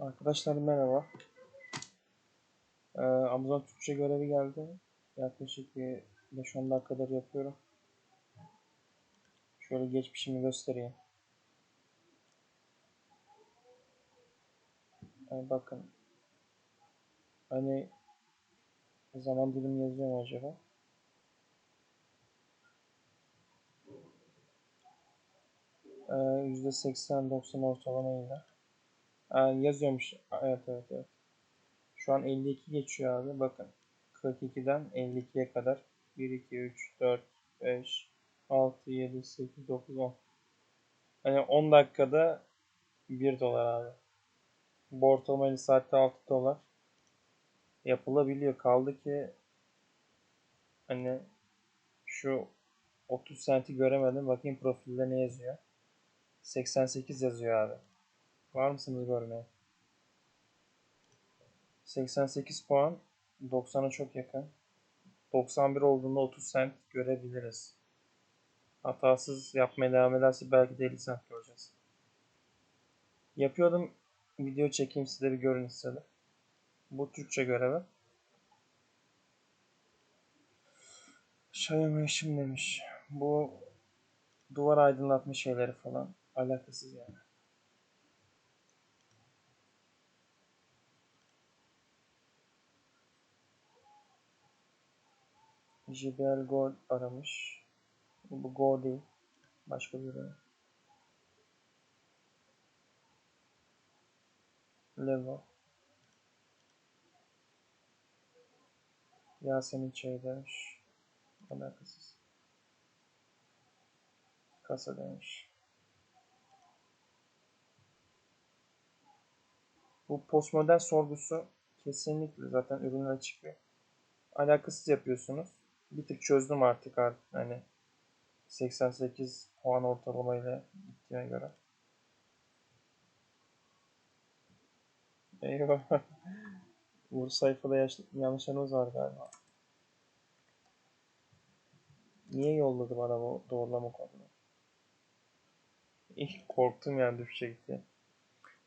Arkadaşlar merhaba. Ee, Amazon Türkçe görevi geldi. Yaklaşık bir 5-10 dakikadır yapıyorum. Şöyle geçmişimi göstereyim. Ee, bakın. Hani zaman dilimi yazıyor mu acaba? Ee, %80-90 ortalamayla. Aa, yazıyormuş. Evet evet evet. Şu an 52 geçiyor abi. Bakın. 42'den 52'ye kadar. 1, 2, 3, 4, 5, 6, 7, 8, 9, 10. Hani 10 dakikada 1 dolar abi. Bu ortalamayla saatte 6 dolar. Yapılabiliyor. Kaldı ki hani şu 30 senti göremedim. Bakayım profilde ne yazıyor. 88 yazıyor abi. Var mısınız görmeye? 88 puan 90'a çok yakın. 91 olduğunda 30 sent görebiliriz. Hatasız yapmaya devam ederse belki de 50 sent göreceğiz. Yapıyordum video çekeyim size bir görün istedim. Bu Türkçe görevi. Xiaomi Mission demiş. Bu duvar aydınlatma şeyleri falan alakasız yani. JBL Gold aramış. Bu Go değil. Başka bir ürün. Levo. Yasemin Çay demiş. Alakasız. Kasa demiş. Bu postmodern sorgusu kesinlikle zaten ürünler çıkıyor. Alakasız yapıyorsunuz. Bir tık çözdüm artık artık hani 88 puan ortalamayla gittiğine göre. Eyvah. Bu sayfada yaş- yanlışlarımız var galiba. Niye yolladı bana bu doğrulama kodunu? İlk korktum yani düşecek diye.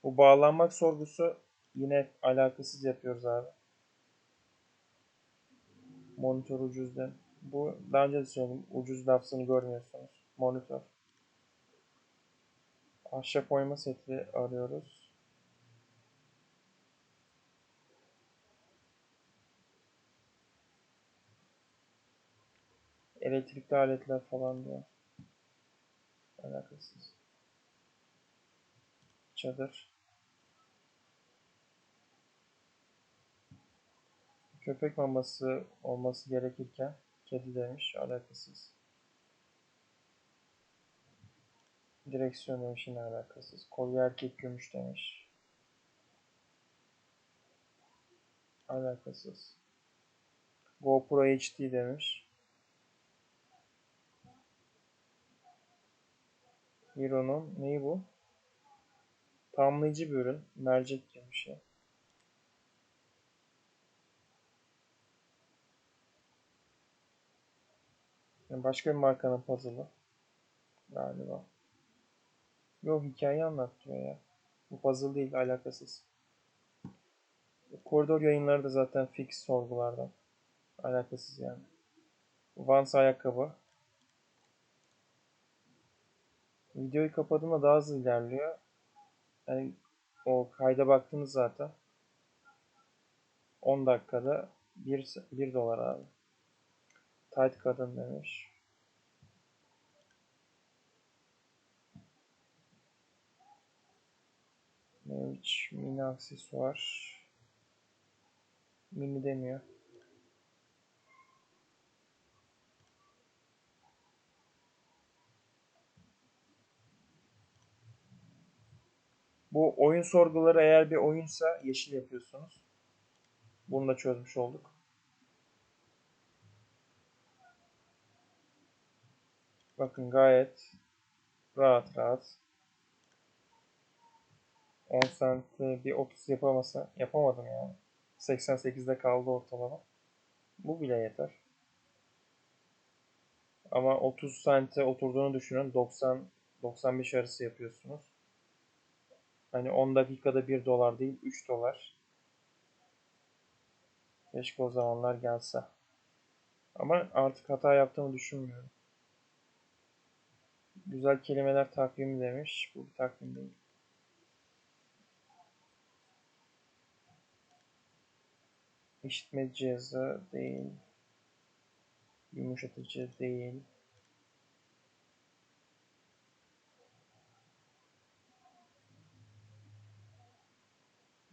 Bu bağlanmak sorgusu yine alakasız yapıyoruz abi. Monitör ucuzdu. Bu daha önce de söyledim. Ucuz lafzını görmüyorsunuz. Monitör. Ahşap oyma seti arıyoruz. Elektrikli aletler falan diyor. Alakasız. Çadır. Köpek maması olması gerekirken kedi demiş. Alakasız. Direksiyon demiş yine alakasız. Kolye erkek gümüş demiş. Alakasız. GoPro HD demiş. Hero'nun neyi bu? Tamamlayıcı bir ürün. Mercek gibi bir şey. Yani başka bir markanın puzzle'ı. Galiba. Yok hikaye anlatıyor ya. Bu puzzle değil alakasız. Koridor yayınları da zaten fix sorgulardan. Alakasız yani. Vans ayakkabı. Videoyu kapadığımda daha hızlı ilerliyor. Yani o kayda baktınız zaten. 10 dakikada 1, 1 dolar abi. Tight kadın demiş. Neymiş? Mini aksesuar. Mini demiyor. Bu oyun sorguları eğer bir oyunsa yeşil yapıyorsunuz. Bunu da çözmüş olduk. Bakın gayet rahat rahat. 10 senti bir 30 yapamasa yapamadım yani. 88'de kaldı ortalama. Bu bile yeter. Ama 30 sente oturduğunu düşünün. 90 95 arası yapıyorsunuz. Hani 10 dakikada 1 dolar değil 3 dolar. Keşke o zamanlar gelse. Ama artık hata yaptığımı düşünmüyorum. Güzel kelimeler takvimi demiş. Bu bir takvim değil. İşitme cihazı değil. Yumuşatıcı değil.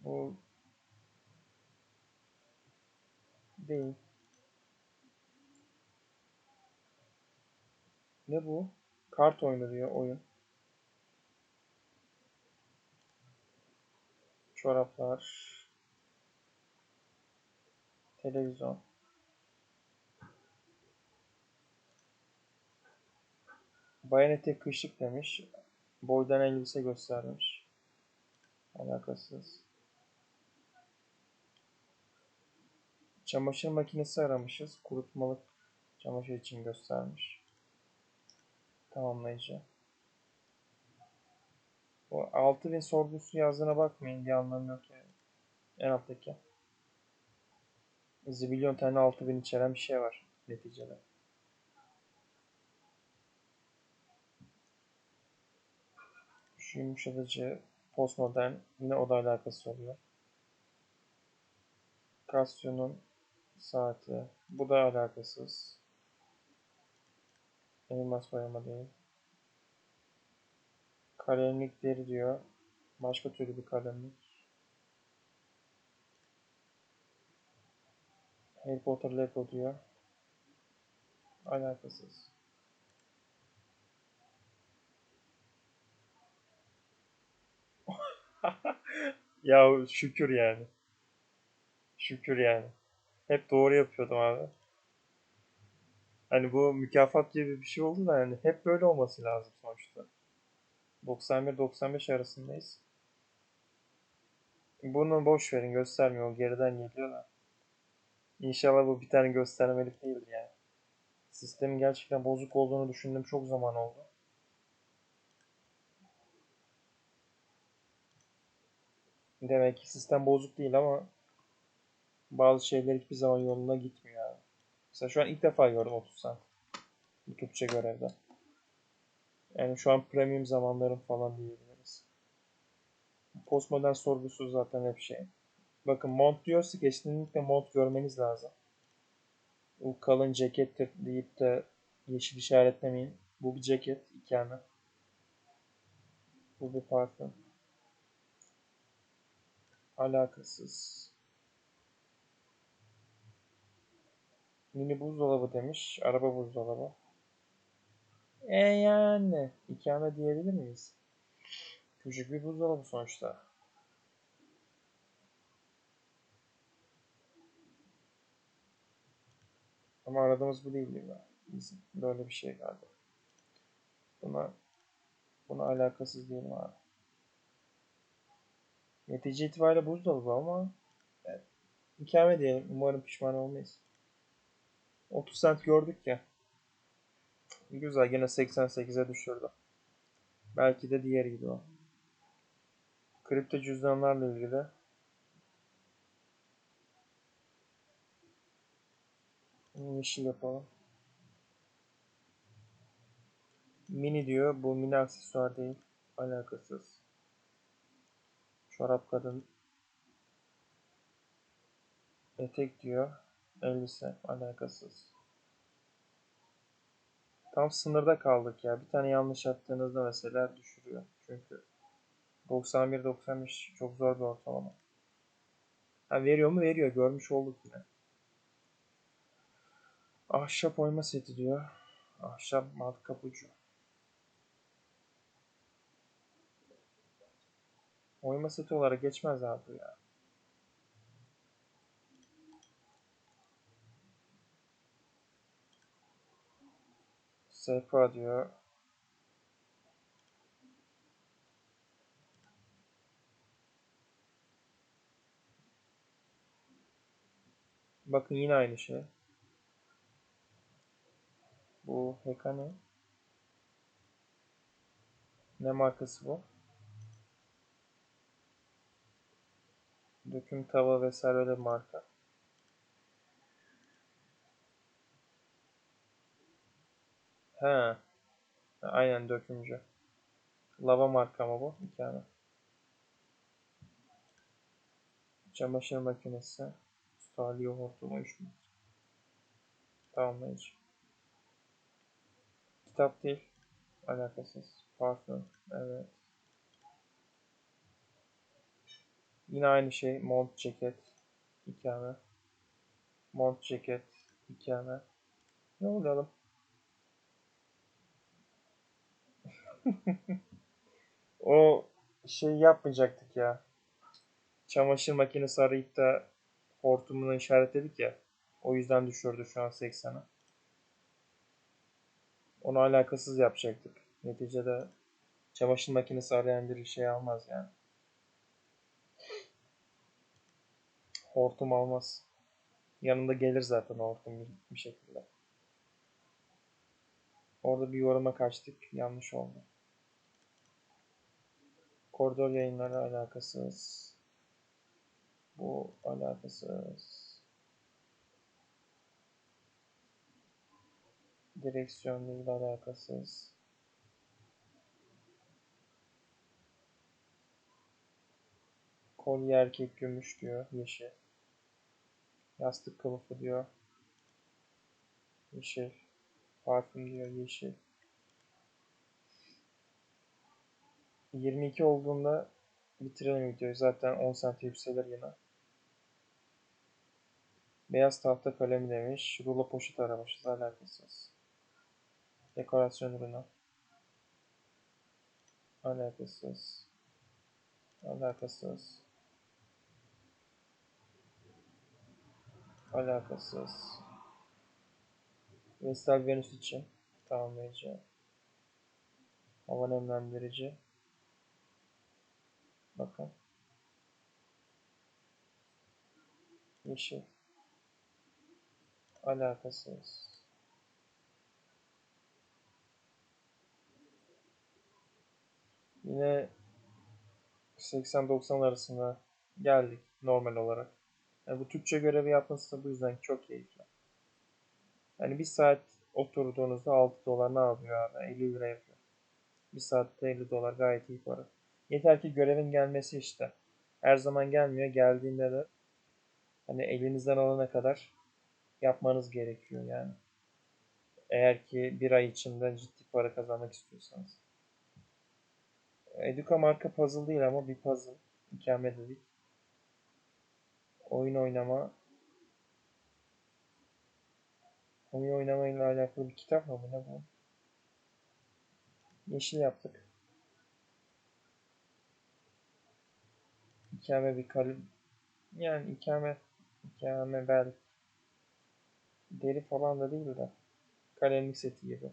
Bu değil. Ne bu? Kart oyunu diyor oyun. Çoraplar. Televizyon. Bayanete kışlık demiş. Boydan elbise göstermiş. Alakasız. Çamaşır makinesi aramışız. Kurutmalık çamaşır için göstermiş. Tamamlayıcı. Bu 6000 sorgusu yazdığına bakmayın diye anlamı yok yani. En alttaki. Zibilyon tane 6000 içeren bir şey var neticede. Şu yumuşatıcı postmodern yine oda alakası oluyor. Casio'nun saati. Bu da alakasız. Elmas boyama değil. Kalemlikleri diyor. Başka türlü bir kalemlik. Harry Potter Lego diyor. Alakasız. ya şükür yani. Şükür yani. Hep doğru yapıyordum abi. Hani bu mükafat gibi bir şey oldu da yani hep böyle olması lazım sonuçta. 91-95 arasındayız. Bunu boş verin göstermiyor. O geriden geliyor da. İnşallah bu bir tane göstermelik değildir yani. Sistemin gerçekten bozuk olduğunu düşündüm çok zaman oldu. Demek ki sistem bozuk değil ama bazı şeyler hiçbir zaman yoluna gitmiyor abi. Mesela şu an ilk defa gördüm 30 cent. Türkçe görevde. Yani şu an premium zamanlarım falan diyebiliriz. Postmodern sorgusu zaten hep şey. Bakın mont diyorsa kesinlikle mont görmeniz lazım. Bu kalın cekettir deyip de yeşil işaretlemeyin. Bu bir ceket, iki ana. Bu bir parfüm. Alakasız. Mini buzdolabı demiş. Araba buzdolabı. E yani. iki ana diyebilir miyiz? Küçük bir buzdolabı sonuçta. Ama aradığımız bu değil mi? Bizim böyle bir şey galiba. Buna buna alakasız diyelim abi. Netice itibariyle buzdolabı ama evet, ikame diyelim. Umarım pişman olmayız. 30 cent gördük ya. Güzel yine 88'e düşürdü. Belki de diğer gibi o. Kripto cüzdanlarla ilgili yeşil yapalım. Mini diyor. Bu mini aksesuar değil. Alakasız. Çorap kadın. Etek diyor. Elbise. Alakasız. Tam sınırda kaldık ya. Bir tane yanlış yaptığınızda mesela düşürüyor. Çünkü 91-95 çok zor bir ortalama. Ha, veriyor mu? Veriyor. Görmüş olduk yine. Ahşap oyma seti diyor. Ahşap matkap ucu. Oyma seti olarak geçmez abi ya. Sehpa diyor. Bakın yine aynı şey. Bu Heka ne? Ne markası bu? Döküm tava vesaire öyle marka. He. Aynen dökümcü. Lava marka mı bu? Hikaye. Çamaşır makinesi. Staliyo hortumu 3 metre. Tamamlayıcı. Kitap değil. Alakasız. Parfüm. Evet. Yine aynı şey. Mont ceket. İkame. Mont ceket. İkame. Ne olalım? o şey yapmayacaktık ya. Çamaşır makinesi arayıp da hortumunu işaretledik ya. O yüzden düşürdü şu an 80'e. Onu alakasız yapacaktık. Neticede çamaşır makinesi arayan bir şey almaz yani. Hortum almaz. Yanında gelir zaten hortum bir, şekilde. Orada bir yoruma kaçtık. Yanlış oldu. Koridor yayınları alakasız. Bu alakasız. Direksiyon alakasız. Kolye erkek gümüş diyor. Yeşil. Yastık kılıfı diyor. Yeşil. Parfüm diyor. Yeşil. 22 olduğunda bitirelim videoyu. Zaten 10 cent yükselir yine. Beyaz tahta kalemi demiş. Rulo poşet aramışız. Alakasız. Dekorasyon ürünü. Alakasız. Alakasız. Alakasız. Vestel Venüs için tamamlayıcı. Hava nemlendirici. Bakın. Yeşil. Alakasız. Yine 80-90 arasında geldik normal olarak. Yani bu Türkçe görevi yapması da bu yüzden çok keyifli. Yani bir saat oturduğunuzda 6 dolar ne yapıyor abi? 50 lira yapıyor. Bir saatte 50 dolar gayet iyi para. Yeter ki görevin gelmesi işte. Her zaman gelmiyor. Geldiğinde de hani elinizden alana kadar yapmanız gerekiyor yani. Eğer ki bir ay içinde ciddi para kazanmak istiyorsanız. Eduka marka puzzle değil ama bir puzzle. İkame dedik. Oyun oynama. Oyun oynama ile alakalı bir kitap mı bu ne bu? Yeşil yaptık. İkame bir kalem. Yani ikame. İkame bel. Deri falan da değil de. Kalemlik seti gibi.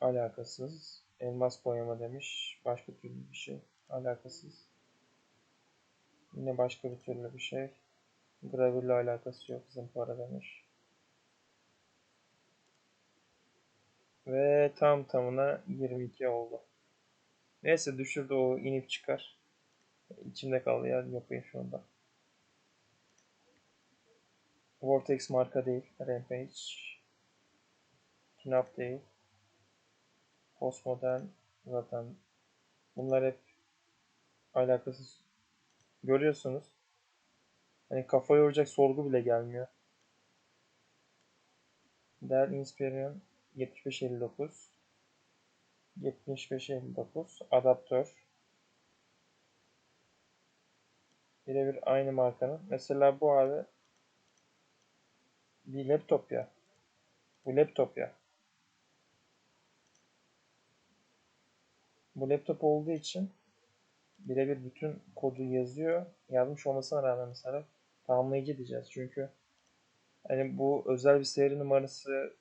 Alakasız. Elmas boyama demiş. Başka türlü bir şey. Alakasız. Yine başka bir türlü bir şey. Gravürle alakası yok. Zımpara demiş. Ve tam tamına 22 oldu. Neyse düşürdü o inip çıkar. İçimde kaldı ya yapayım şu anda. Vortex marka değil. Rampage. Knap değil. Postmodern zaten bunlar hep alakasız. Görüyorsunuz. Hani kafa yoracak sorgu bile gelmiyor. Dell Inspiron 7559 7559 adaptör birebir aynı markanın. Mesela bu abi bir laptop ya. Bu laptop ya. Bu laptop olduğu için birebir bütün kodu yazıyor. Yazmış olmasına rağmen mesela tamamlayıcı diyeceğiz. Çünkü hani bu özel bir seri numarası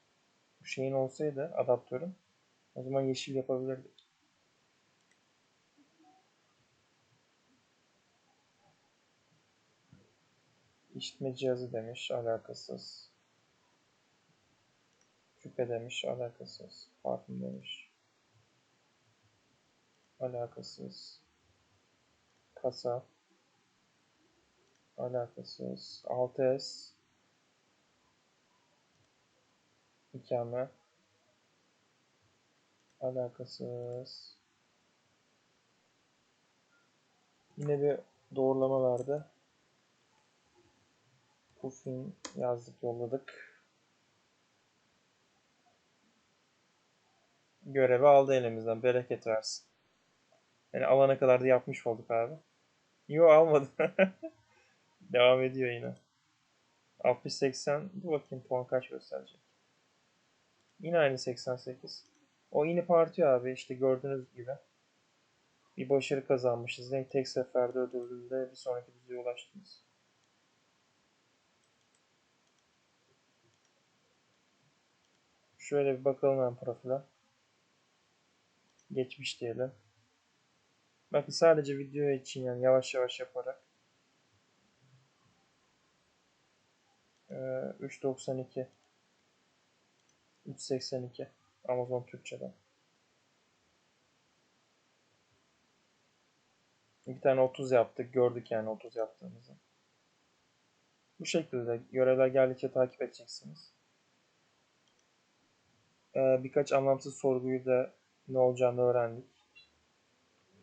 şeyin olsaydı adaptörün o zaman yeşil yapabilirdik. İşitme cihazı demiş alakasız. Küpe demiş alakasız. Parfüm demiş. Alakasız. Kasa. Alakasız. 6S. İkame. Alakasız. Yine bir doğrulama verdi. Puffin yazdık yolladık. Görevi aldı elimizden. Bereket versin. Yani alana kadar da yapmış olduk abi. Yo almadı. Devam ediyor yine. 60-80. Dur bakayım puan kaç gösterecek. Yine aynı 88. O inip artıyor abi işte gördüğünüz gibi. Bir başarı kazanmışız. Ne tek seferde ödüllüde bir sonraki düzeye ulaştınız. Şöyle bir bakalım ben profile. Geçmiş diyelim. Bakın sadece video için yani yavaş yavaş yaparak. Ee, 3.92 3.82 Amazon Türkçe'den. Bir tane 30 yaptık. Gördük yani 30 yaptığımızı. Bu şekilde görevler geldikçe takip edeceksiniz. Ee, birkaç anlamsız sorguyu da ne olacağını öğrendik.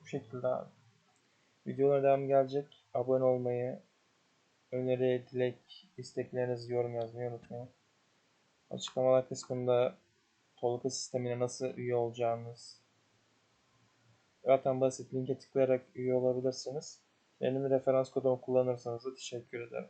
Bu şekilde abi. Videolara devam gelecek. Abone olmayı, öneri, dilek, isteklerinizi yorum yazmayı unutmayın. Açıklamalar kısmında Tolga sistemine nasıl üye olacağınız zaten basit linke tıklayarak üye olabilirsiniz. Benim referans kodumu kullanırsanız da teşekkür ederim.